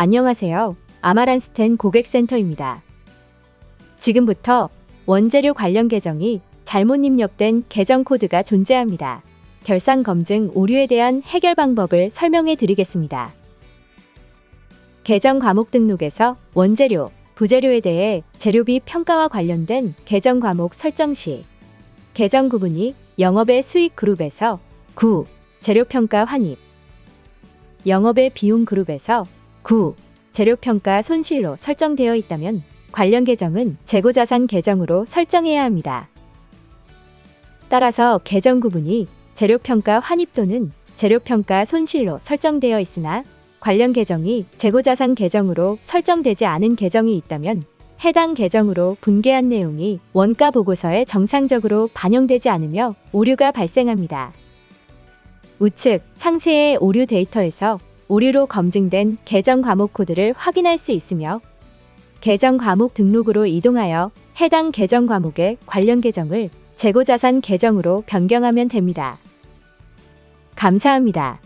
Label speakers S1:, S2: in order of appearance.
S1: 안녕하세요. 아마란스텐 고객센터입니다. 지금부터 원재료 관련 계정이 잘못 입력된 계정 코드가 존재합니다. 결산 검증 오류에 대한 해결 방법을 설명해 드리겠습니다. 계정 과목 등록에서 원재료, 부재료에 대해 재료비 평가와 관련된 계정 과목 설정 시 계정 구분이 영업의 수익 그룹에서 9. 재료 평가 환입 영업의 비용 그룹에서 9. 재료 평가 손실로 설정되어 있다면 관련 계정은 재고자산 계정으로 설정해야 합니다. 따라서 계정 구분이 재료평가 환입 또는 재료평가 손실로 설정되어 있으나 관련 계정이 재고자산 계정으로 설정되지 않은 계정이 있다면 해당 계정으로 분계한 내용이 원가 보고서에 정상적으로 반영되지 않으며 오류가 발생합니다. 우측 상세의 오류 데이터에서 오류로 검증된 계정 과목 코드를 확인할 수 있으며 계정 과목 등록으로 이동하여 해당 계정 과목의 관련 계정을 재고자산 계정으로 변경하면 됩니다. 감사합니다.